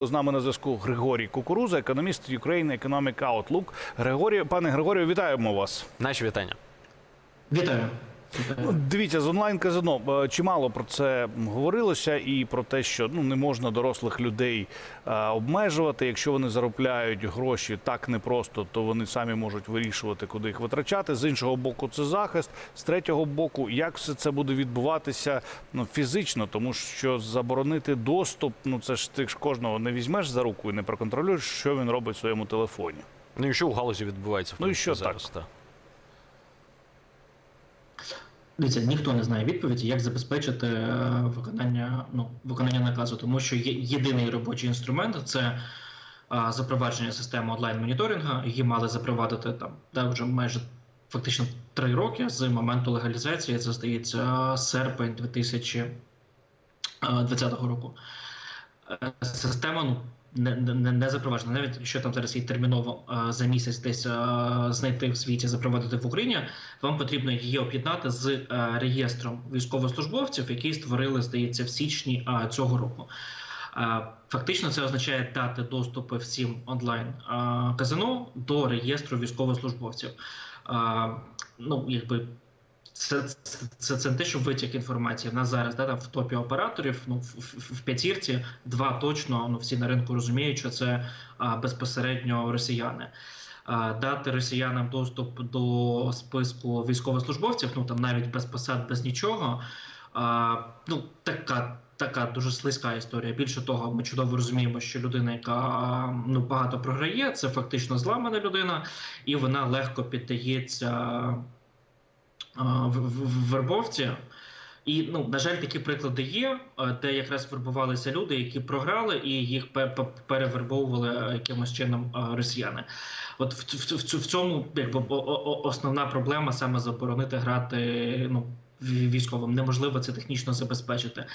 З нами на зв'язку Григорій Кукуруза, економіст України Economic Outlook. Григорій, пане Григорію, вітаємо вас. Наші вітання. Вітаю. Ну, Дивіться, з онлайн казино е, чимало про це говорилося, і про те, що ну не можна дорослих людей е, обмежувати. Якщо вони заробляють гроші так непросто, то вони самі можуть вирішувати, куди їх витрачати. З іншого боку, це захист. З третього боку, як все це буде відбуватися ну фізично, тому що заборонити доступ, ну це ж ти ж кожного не візьмеш за руку і не проконтролюєш, що він робить в своєму телефоні. Ну і що у галузі відбувається в Ну і що зараз? Та? Дивіться, ніхто не знає відповіді, як забезпечити е, виконання ну, виконання наказу, тому що є єдиний робочий інструмент це а, запровадження системи онлайн-моніторингу. Її мали запровадити там да, вже майже фактично три роки з моменту легалізації. Це здається серпень 2020 року. Е, Система ну, не, не, не запроваджена. Навіть якщо там зараз її терміново е, за місяць десь е, знайти в світі, запровадити в Україні, вам потрібно її об'єднати з е, реєстром військовослужбовців, який створили, здається, в січні цього року. Фактично, це означає дати доступи всім онлайн казино до реєстру військовослужбовців. Ну, якби це, це, це, не те, що витік інформації. В нас зараз да, там в топі операторів, ну в, в, в п'ятірці два точно ну всі на ринку розуміють, що це а, безпосередньо росіяни. А, дати росіянам доступ до списку військовослужбовців, ну там навіть без посад, без нічого. А, ну така. Така дуже слизька історія. Більше того, ми чудово розуміємо, що людина, яка ну багато програє, це фактично зламана людина, і вона легко піддається в, вербовці. І ну на жаль, такі приклади є, е, де якраз вербувалися люди, які програли, і їх пе- пе- перевербовували якимось чином е, росіяни. От в, в, в, цьому якби основна проблема саме заборонити грати ну військовим. Неможливо це технічно забезпечити.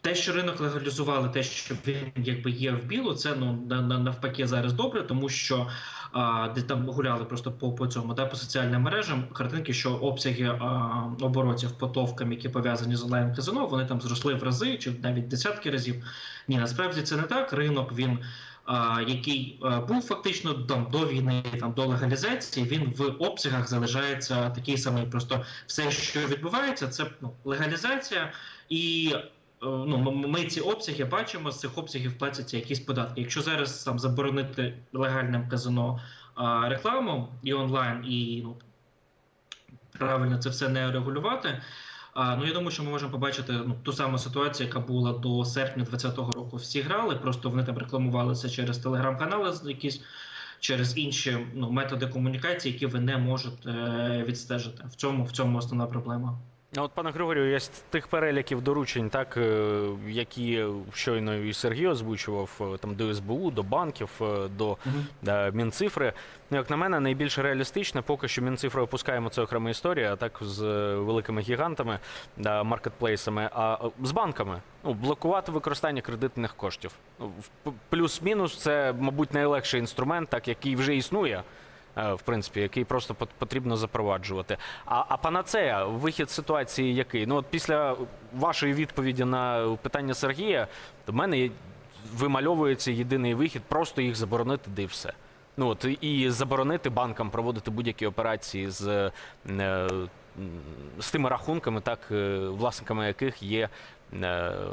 Те, що ринок легалізували, те, що він якби є в білу, це ну на- на- навпаки зараз добре, тому що де там гуляли просто по, по цьому да, по соціальним мережам картинки, що обсяги оборотів по товкам, які пов'язані з онлайн казино, вони там зросли в рази чи навіть десятки разів. Ні, насправді це не так. Ринок він. Який був фактично там до війни, там до легалізації, він в обсягах залишається такий самий. Просто все, що відбувається, це ну, легалізація, і ну ми, ці обсяги бачимо. З цих обсягів платяться якісь податки. Якщо зараз там заборонити легальним казино рекламу і онлайн, і ну правильно це все не регулювати. А, ну я думаю, що ми можемо побачити ну, ту саму ситуацію, яка була до серпня 2020 року. Всі грали, просто вони там рекламувалися через телеграм-канали, якісь через інші ну, методи комунікації, які ви не можете е, відстежити. В цьому в цьому основна проблема. От, пане Григорію, я з тих переліків доручень, так е, які щойно і Сергій озвучував, е, там до СБУ, до банків, е, до е, Мінцифри. Ну, як на мене, найбільш реалістичне, поки що Мінцифри опускаємо це окрема історія, а так з великими гігантами, да, маркетплейсами, а з банками. Ну, блокувати використання кредитних коштів. Ну, Плюс-мінус це, мабуть, найлегший інструмент, так який вже існує. Е, В принципі, який просто потрібно запроваджувати. А, а панацея, вихід ситуації який? Ну, от після вашої відповіді на питання Сергія, до мене вимальовується єдиний вихід, просто їх заборонити, де і все. Ну от і заборонити банкам проводити будь-які операції з, е, з тими рахунками, так е, власниками яких є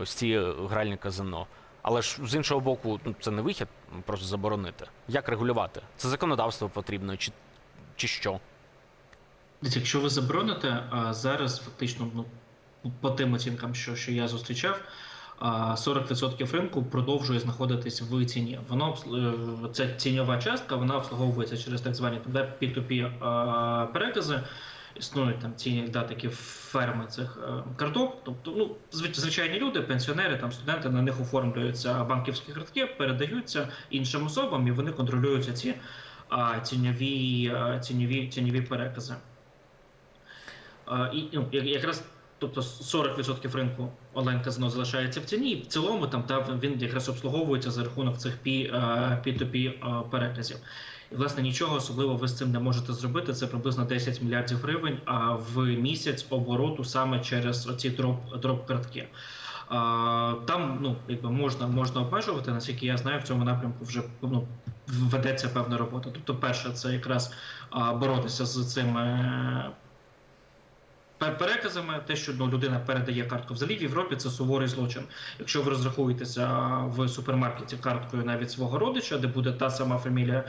ось ці гральні казино. Але ж з іншого боку, ну, це не вихід, просто заборонити. Як регулювати? Це законодавство потрібно, чи, чи що? Якщо ви забороните, зараз фактично ну, по тим оцінкам, що, що я зустрічав, а, 40% ринку продовжує знаходитись в ціні. Воно е, ціньова частка вона обслуговується через так звані да, P2P перекази. Існують там ці да, такі ферми цих е, карток. Тобто, ну звичайні люди, пенсіонери, там студенти на них оформлюються банківські картки, передаються іншим особам, і вони контролюються ці ціньові, а, ціньові, ціньові перекази. А, І ну, якраз тобто 40% ринку онлайн казино залишається в ціні, і в цілому там та він якраз обслуговується за рахунок цих P, е, P2P е, переказів. І власне нічого особливо ви з цим не можете зробити. Це приблизно 10 мільярдів гривень а в місяць обороту саме через оці дроп дроп картки. Там ну, якби можна, можна обмежувати, наскільки я знаю, в цьому напрямку вже ну, ведеться певна робота. Тобто, перше, це якраз боротися з цими е, переказами, те, що ну, людина передає картку. Взагалі в Європі це суворий злочин. Якщо ви розрахуєтеся в супермаркеті карткою навіть свого родича, де буде та сама фамілія,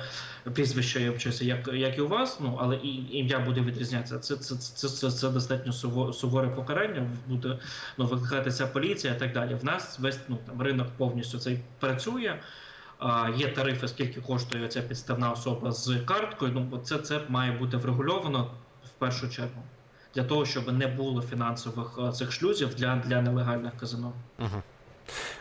прізвище я вчуся, як, як і у вас, ну але і ім'я буде відрізнятися. Це, це, це, це, це достатньо суво- суворе покарання, буде ну, викликатися поліція і так далі. В нас весь ну, там, ринок повністю цей працює. Є тарифи, скільки коштує ця підставна особа з карткою. Ну, це, це має бути врегульовано в першу чергу. Для того, щоб не було фінансових е, цих шлюзів для, для нелегальних казино. Угу.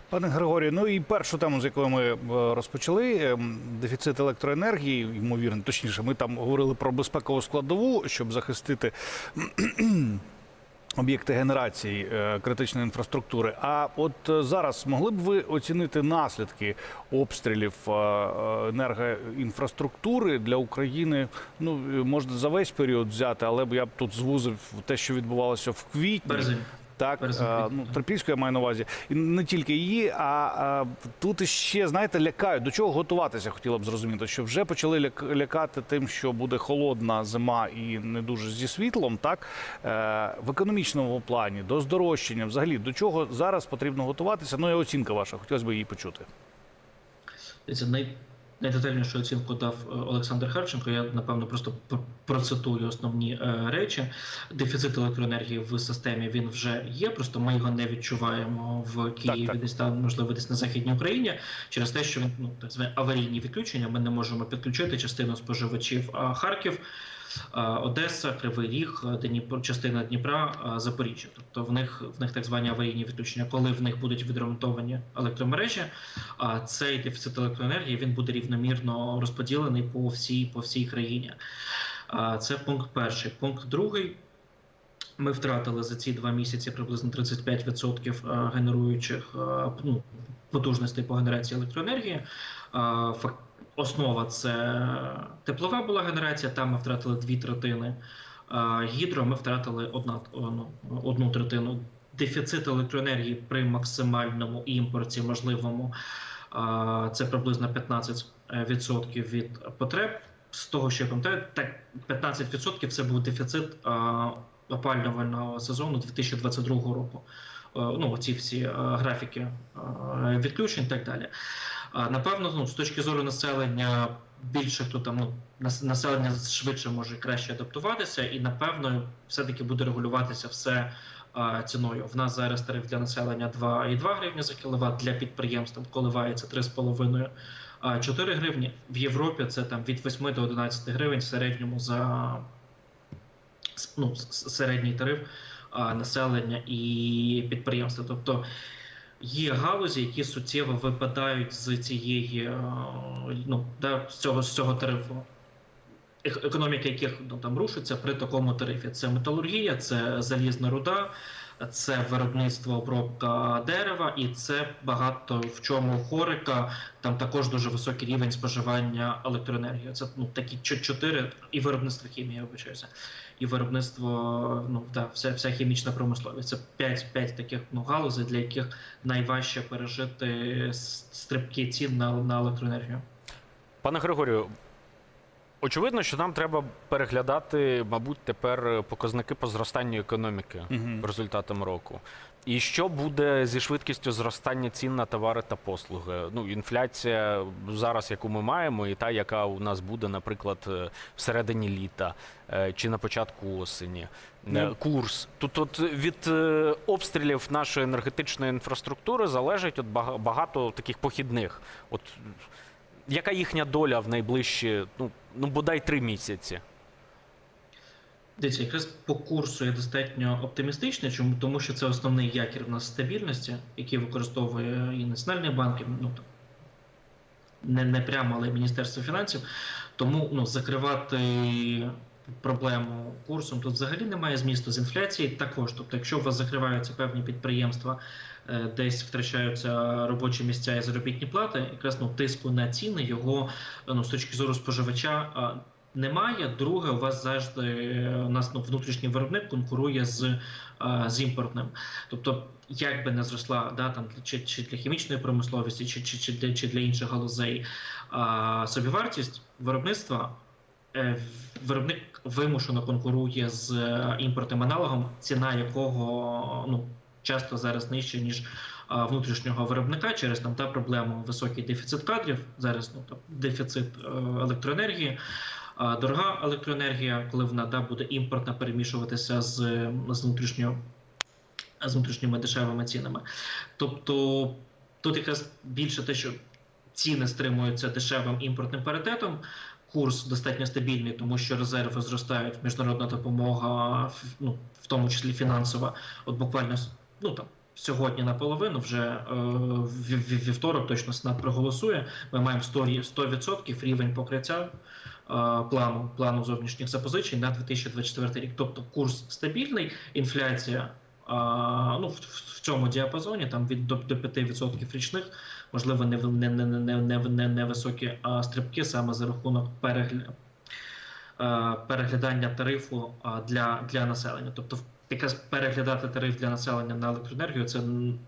Пане Григорію, ну і першу тему, з якої ми е, розпочали, ем, дефіцит електроенергії, ймовірно, точніше, ми там говорили про безпекову складову, щоб захистити об'єкти генерації е, критичної інфраструктури. А от е, зараз могли б ви оцінити наслідки обстрілів е, енергоінфраструктури для України? Ну можна за весь період взяти, але б я б тут звузив те, що відбувалося в квітні. Березень. Так, е, ну. Трипільську я маю на увазі, і не тільки її, а, а тут іще знаєте, лякають. До чого готуватися? Хотіла б зрозуміти, що вже почали ляк- лякати тим, що буде холодна зима і не дуже зі світлом. Так е, в економічному плані до здорожчання, взагалі до чого зараз потрібно готуватися? Ну і оцінка ваша, хотілося б її почути. Це най... найдетальнішу оцінку дав е, Олександр Харченко. Я напевно просто пр- процитую основні е, речі. Дефіцит електроенергії в системі він вже є. Просто ми його не відчуваємо в Києві, так. десь там, можливо, десь на західній Україні, через те, що він ну так звані аварійні відключення. Ми не можемо підключити частину споживачів Харків. Е, Одеса, Кривий Ріг, е, Дніпро, частина Дніпра, е, Запоріжжя. Тобто в них в них так звані аварійні відключення. Коли в них будуть відремонтовані електромережі, а цей дефіцит електроенергії він буде рівномірно розподілений по всій по всій країні. Це пункт перший. Пункт другий. Ми втратили за ці два місяці приблизно 35% генеруючих ну, потужностей по генерації електроенергії. Основа це теплова була генерація, там ми втратили дві третини. Гідро ми втратили одна, ну, одну третину. Дефіцит електроенергії при максимальному імпорті можливому це приблизно 15% від потреб. З того, що я пам'ятаю, так 15% це був дефіцит опалювального сезону 2022 року. Е, Ну, ці всі е, графіки е, відключень і так далі. Напевно, ну, з точки зору населення, більше хто там ну, населення швидше може краще адаптуватися, і напевно, все-таки буде регулюватися все ціною. В нас зараз тариф для населення 2,2 гривні за кіловат, для підприємств там коливається 3,5 а 4 гривні. В Європі це там від 8 до 11 гривень в середньому за ну, середній тариф населення і підприємства. Тобто є галузі, які суттєво випадають з цієї е, ну, да, з цього з цього тарифу. Ек- Економіка яких ну, там рушиться при такому тарифі. Це металургія, це залізна руда, це виробництво обробка дерева, і це багато в чому хорика. Там також дуже високий рівень споживання електроенергії. Це ну такі чотири і виробництво хімії, я вибачаюся, і виробництво, ну да, вся, вся хімічна промисловість. Це п'ять таких ну, галузей, для яких найважче пережити стрибки цін на, на електроенергію. Пане Григорію, очевидно, що нам треба переглядати, мабуть, тепер показники по зростанню економіки Мгм. результатом року. І що буде зі швидкістю зростання цін на товари та послуги? Ну, інфляція зараз, яку ми маємо, і та, яка у нас буде, наприклад, е, всередині літа е, чи на початку осені. Е, Ну. Курс. Тут от від обстрілів нашої енергетичної інфраструктури залежить от багато таких похідних. От яка їхня доля в найближчі, ну, ну бодай три місяці? Дивіться, якраз по курсу я достатньо оптимістичний, чому тому, що це основний якір в нас стабільності, який використовує і Національний банк, і, ну не, не прямо, але і Міністерство фінансів. Тому ну, закривати проблему курсом тут взагалі немає змісту з інфляції. Також, тобто, якщо у вас закриваються певні підприємства, е, десь втрачаються робочі місця і заробітні плати, якраз ну, тиску на ціни його ну, з точки зору споживача. немає. Друге, у вас завжди е, у нас ну, внутрішній виробник конкурує з, е, з імпортним. Тобто, як би не зросла да, там, чи, чи для хімічної промисловості, чи, чи, чи, для, чи для інших галузей а, собівартість виробництва. Е, Виробник вимушено конкурує з е, імпортним аналогом, ціна якого ну часто зараз нижча ніж внутрішнього виробника через там та проблему високий дефіцит кадрів. Зараз ну там дефіцит е, електроенергії, дорога електроенергія, коли вона да, буде імпортна перемішуватися з, з внутрішньою з внутрішніми дешевими цінами. Тобто тут якраз більше те, що ціни стримуються дешевим імпортним паритетом. Курс достатньо стабільний, тому що резерви зростають, міжнародна допомога, ну, в тому числі фінансова. От буквально ну, там, сьогодні наполовину, вже е, вівторок точно Сенат проголосує. Ми маємо 100, рі- 100% рівень покриття е, плану, плану зовнішніх запозичень на 2024 рік. Тобто курс стабільний, інфляція ну, в, цьому діапазоні, там від до, до 5% річних, можливо, не, не, не, не, не, не, не високі а, стрибки саме за рахунок перегля, а, переглядання тарифу для, для населення. Тобто, якраз переглядати тариф для населення на електроенергію це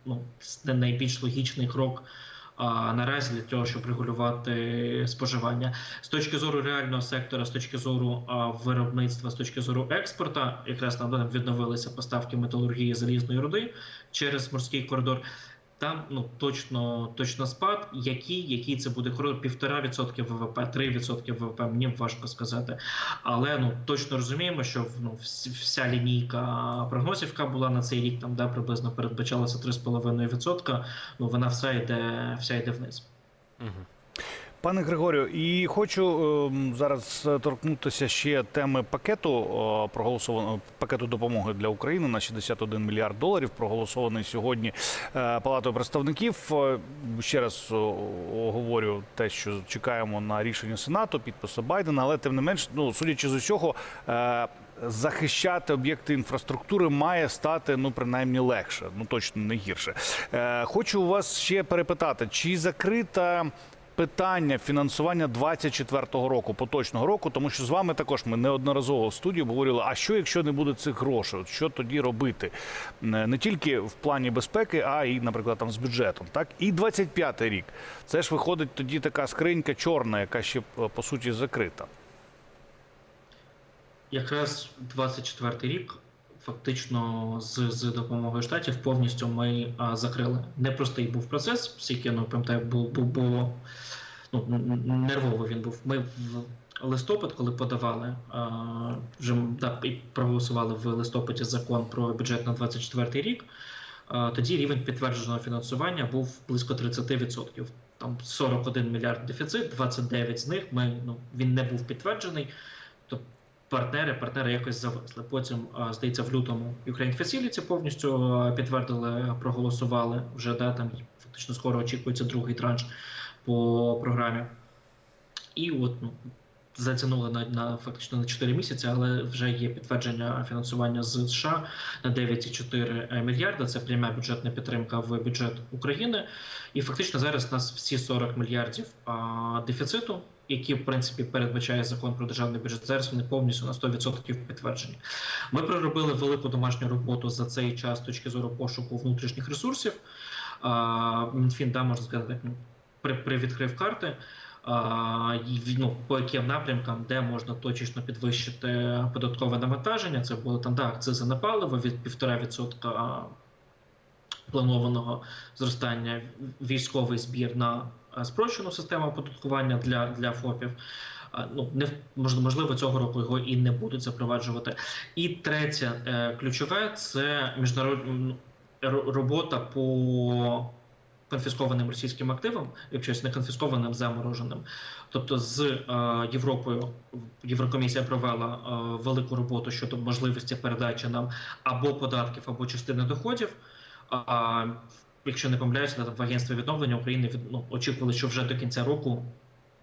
ну, не найбільш логічний крок. Наразі для того, щоб регулювати споживання з точки зору реального сектора, з точки зору виробництва, з точки зору експорту, якраз нам відновилися поставки металургії залізної руди через морський коридор. Там ну точно точно спад. Який який це буде півтора відсотки ВВП, 3 відсотки ВВП. Мені важко сказати. Але ну точно розуміємо, що ну, вся лінійка прогнозів, яка була на цей рік, там да приблизно передбачалося 3,5%, Ну вона вся йде, вся йде вниз. Мгм. Пане Григорію, і хочу ем, зараз торкнутися ще теми пакету е, проголосованого пакету допомоги для України на 61 мільярд доларів. Проголосований сьогодні е, Палатою представників. Е, Ще раз оговорю те, що чекаємо на рішення Сенату, підпису Байдена, але тим не менш, ну судячи з усього. Захищати об'єкти інфраструктури має стати ну принаймні легше, ну точно не гірше. Е, хочу у вас ще перепитати, чи закрита питання фінансування 24-го року, поточного року, тому що з вами також ми неодноразово в студії говорили, а що якщо не буде цих грошей? От що тоді робити? Е, Не тільки в плані безпеки, а й, наприклад, там з бюджетом. Так і 25-й рік. Це ж виходить тоді така скринька чорна, яка ще е, по суті закрита. Якраз 24 рік, фактично, з, з допомогою штатів повністю ми а, закрили. Непростий був процес, скільки ну, пам'ятаю, було ну, н- н- нервово він був. Ми в листопад, коли подавали, а, вже да, і проголосували в листопаді закон про бюджет на 24 рік. а, Тоді рівень підтвердженого фінансування був близько 30%. Там 41 мільярд дефіцит, 29 з них ми ну він не був підтверджений. Тобто партнери, партнери якось зависли. Потім, здається, в лютому Ukraine Facility повністю підтвердили, проголосували вже да, там фактично скоро очікується другий транш по програмі. І от ну, затягнули на, на фактично на 4 місяці, але вже є підтвердження фінансування з США на 9,4 мільярда. Це пряма бюджетна підтримка в бюджет України. І фактично зараз у нас всі 40 мільярдів а, дефіциту, які в принципі передбачає закон про державний бюджет. Зараз вони повністю на 100% підтверджені. Ми проробили велику домашню роботу за цей час точки зору пошуку внутрішніх ресурсів. Мінфін, да, можна сказати, ну, при, привідкрив карти. Ну, по яким напрямкам, де можна точечно підвищити податкове навантаження, це було там да, акцизи на паливо від 1,5% планованого зростання, військовий збір на спрощену систему оподаткування для, для ФОПів. А, Ну, не можливо, цього року його і не будуть запроваджувати. І третє, е, ключове це міжнародна робота по конфіскованим російським активам, якщо не конфіскованим, замороженим. Тобто з е, Європою Єврокомісія провела е, велику роботу щодо можливості передачі нам або податків, або частини доходів. Якщо не помиляюся, в агентстві відновлення України ну, очікували, що вже до кінця року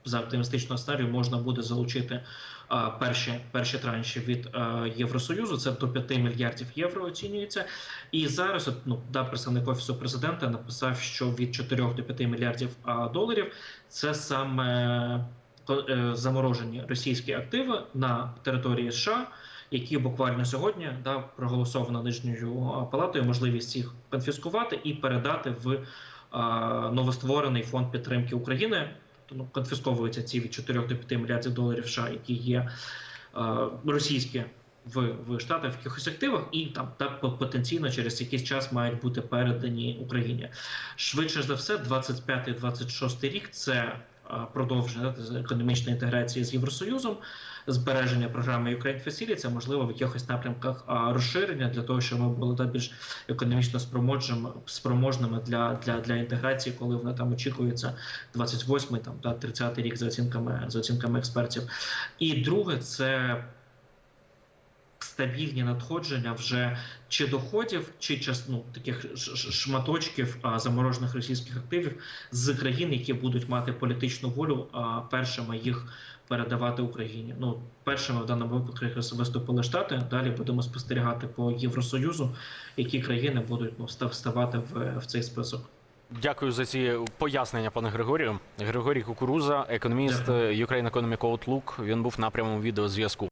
за оптимістичного сценарію можна буде залучити а, перші, перші транші від а, Євросоюзу. Це до 5 мільярдів євро оцінюється. І зараз ну, да, представник офісу президента написав, що від 4 до 5 мільярдів а, доларів це саме е, заморожені російські активи на території США, які буквально сьогодні да, проголосовано нижньою палатою можливість їх конфіскувати і передати в а, новостворений фонд підтримки України. Ну, конфісковуються ці від 4 до 5 мільярдів доларів США, які є а, російські в, в Штатах в якихось активах, і там так по- потенційно через якийсь час мають бути передані Україні. Швидше за все, 25-26 рік це продовження економічної інтеграції з Євросоюзом, збереження програми Ukraine Facility, це можливо в якихось напрямках розширення для того, щоб ми були да, більш економічно спроможними для, для, для інтеграції, коли вона там очікується 28-й, там та 30-й рік за оцінками за оцінками експертів. І друге, це стабільні надходження вже чи доходів, чи ну, таких шматочків а, заморожених російських активів з країн, які будуть мати політичну волю, а, першими їх передавати Україні. Ну, першими в даному випадку якраз виступили Штати. Далі будемо спостерігати по Євросоюзу, які країни будуть ну, став- вставати в, в цей список. Дякую за ці пояснення, пане Григорію. Григорій Кукуруза, економіст Ukraine Economic Outlook. Він був на прямому відеозв'язку.